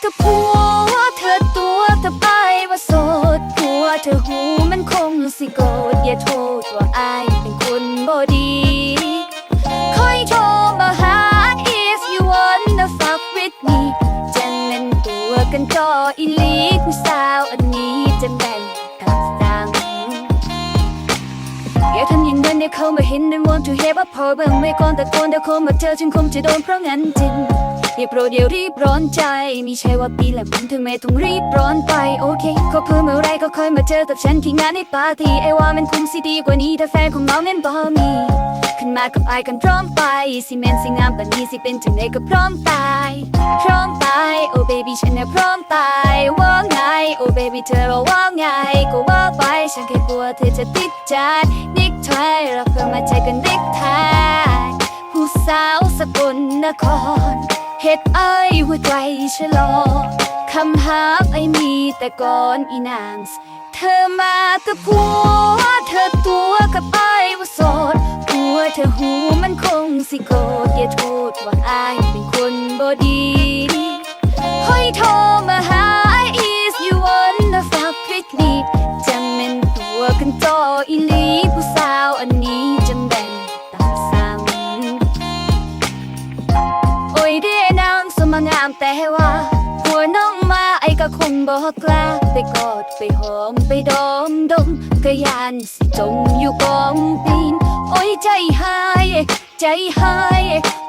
เธอผัวเธอตัวเธอไปว่าโสดผัวเธอหูมันคงสิโกรธอย่าโทษว่าอายเป็นคนบ่ดี คอยโทรมาหา if you wanna fuck with me จะเล่นตัวกันจออีหลีผู้สาวอันนี้จะแบ่ง อย่างนั้นเดี๋ยวเขามาเห็น I want to have a problem ไม่ก่อนตะโกนเดี๋ยวเขามาเจอฉันคงจะโดนเพราะงั้นจริงอย่าโปรดอย่ารีบร้อนใจไม่ใช่ว่าปีและมันเธอไม่ต้องรีบร้อนไป โอเค ก็เพื่อเมื่อไรก็ค่อยมาเจอกับฉันที่งานในปาร์ตี้ไอ้ว่ามันคงสิดีกว่านี้ถ้าแฟนของเราเน้นบ่มีขึ้นมากับไอกันพร้อมไป สิแมนสิงามปานนี้สิเป็นจังไดก็พร้อมตาย พร้อมตาย โอ้เบบี้ฉันน่ะพร้อมตาย ว่าไง โอ้เบบี้เธอเราว่าไง ก็ว่าไปฉันแค่กลัวเธอจะติดใจ นิกไทยเราเพิ่งมาใจกันนิกไทยผู้สาวสกลนครเฮ็ดไอ้ยหัวใจชะลอคำหาไอ้มีแต่ก่อนอีนางสเธอมากับผัวเธอตัวกับไอ้ว่าโสดผัวเธอหูมันคงสิโกรธอย่าโทษว่าไอ้เป็นคนบ่ดี นางสมงามแต่ว่า หัวน้องมาไอ้ก็คงบอกกล้า ไปกอดไปหอมไปดมดมก็ยานสิจมอยู่กองตีน โอ้ยใจหาย ใจหาย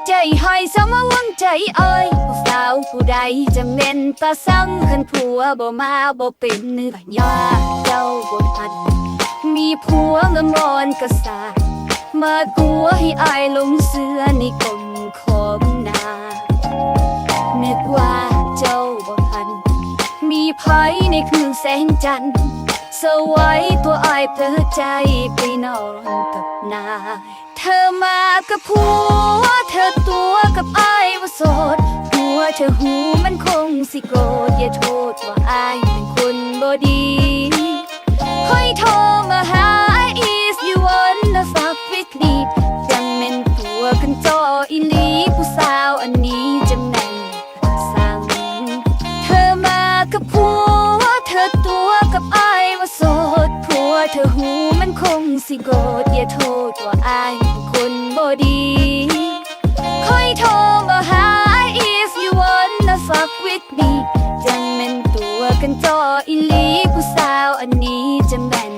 ใจหายสมวังใจอ้ยผู้สาวผู้ใดจะเม่นตาสังคันผัวบ่มาบ่เป็นเนื้อยาเจ้าบ่ทันมีผัวงามอนกริย์มากัวให้อายลงเสือในกลม ไว้ในคืนแสงจันทร์สวยตัวอายเผลอใจไปนอนกับนายเธอมากับผัวเธอตัวกับอายว่าโสดหัวเธอหูมันคงสิโกรธอย่าโทษว่าอายเป็นคนบ่ดี เธอหูมันคงสิโกรธอย่าโทษว่าอายเป็นคนบ่ดีคอยโทรมาหา if you wanna fuck with me จังแม่นตัวกันจออีลีผู้สาวอันนี้จะแม่น